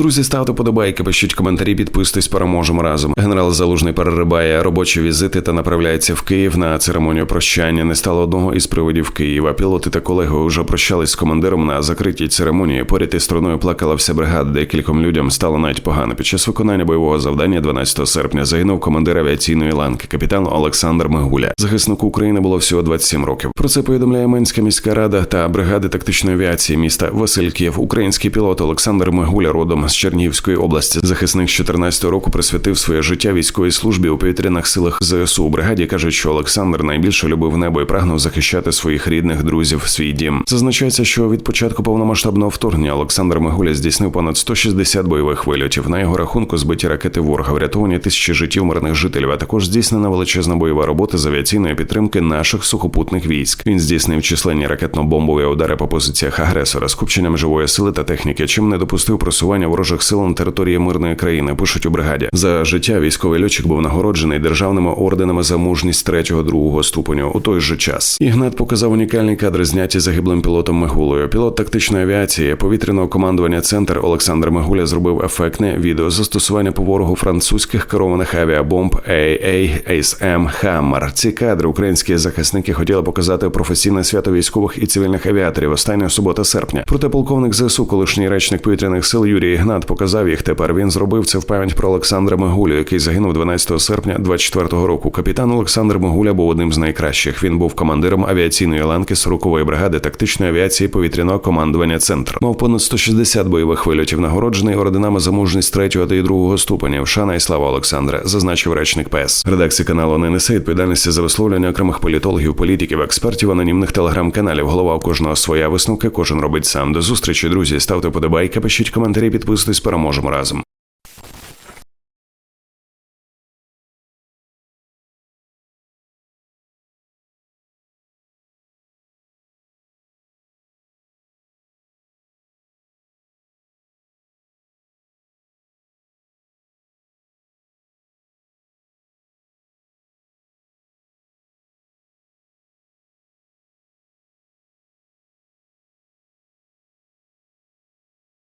Друзі, ставте подобайки, пишіть коментарі, підписуйтесь, переможемо разом. Генерал Залужний перерибає робочі візити та направляється в Київ на церемонію прощання. Не стало одного із приводів Києва. Пілоти та колеги вже прощались з командиром на закритій церемонії. Поряд із струною плакала вся бригада, де кільком людям стало навіть погано. Під час виконання бойового завдання 12 серпня загинув командир авіаційної ланки, капітан Олександр Мигуля. Захиснику України було всього 27 років. Про це повідомляє Менська міська рада та бригади тактичної авіації міста Васильків. Український пілот Олександр Мигуля родом з Чернігівської області. Захисник з 14 року присвятив своє життя військовій службі у повітряних силах ЗСУ. У бригаді кажуть, що Олександр найбільше любив небо і прагнув захищати своїх рідних друзів, свій дім. Зазначається, що від початку повномасштабного вторгнення Олександр Мигуля здійснив понад 160 бойових вильотів. На його рахунку збиті ракети ворога, врятовані тисячі життів мирних жителів, а також здійснена величезна бойова робота з авіаційної підтримки наших сухопутних військ. Він здійснив численні ракетно-бомбові удари по позиціях агресора з купченням живої сили та техніки, чим не допустив просування ворожих сил на території мирної країни. Пишуть у бригаді за життя. Військовий льотчик був нагороджений державними орденами за мужність третього другого ступеню. У той же час Ігнат показав унікальні кадри, зняті загиблим пілотом Мигулою. Пілот тактичної авіації повітряного командування Центр Олександр Мигуля зробив ефектне відео застосування по ворогу французьких керованих авіабомб AASM Hammer. Ці кадри українські захисники хотіли показати професійне свято військових і цивільних авіаторів. Остання субота серпня. Проте полковник ЗСУ, колишній речник повітряних сил Юрій Ігнат, показав їх. Тепер він зробив це в пам'ять про Олександра Мигулю, який загинув 12 серпня 24 року. Капітан Олександр Мигуля був одним з найкращих. Він був командиром авіаційної ланки 40-ї бригади тактичної авіації повітряного командування Центр. Мав понад 160 бойових вильотів, нагороджений орденами за мужність третього та й другого ступенів. Шана і слава Олександра, зазначив речник ПС. Редакція каналу не несе відповідальності за висловлення окремих політологів, політиків, експертів, анонімних телеграм-каналів. Голова у кожного своя висновка, кожен робить сам. До зустрічі, друзі. Ставте подобайки, пишіть коментарі, підписуйтесь, переможемо разом.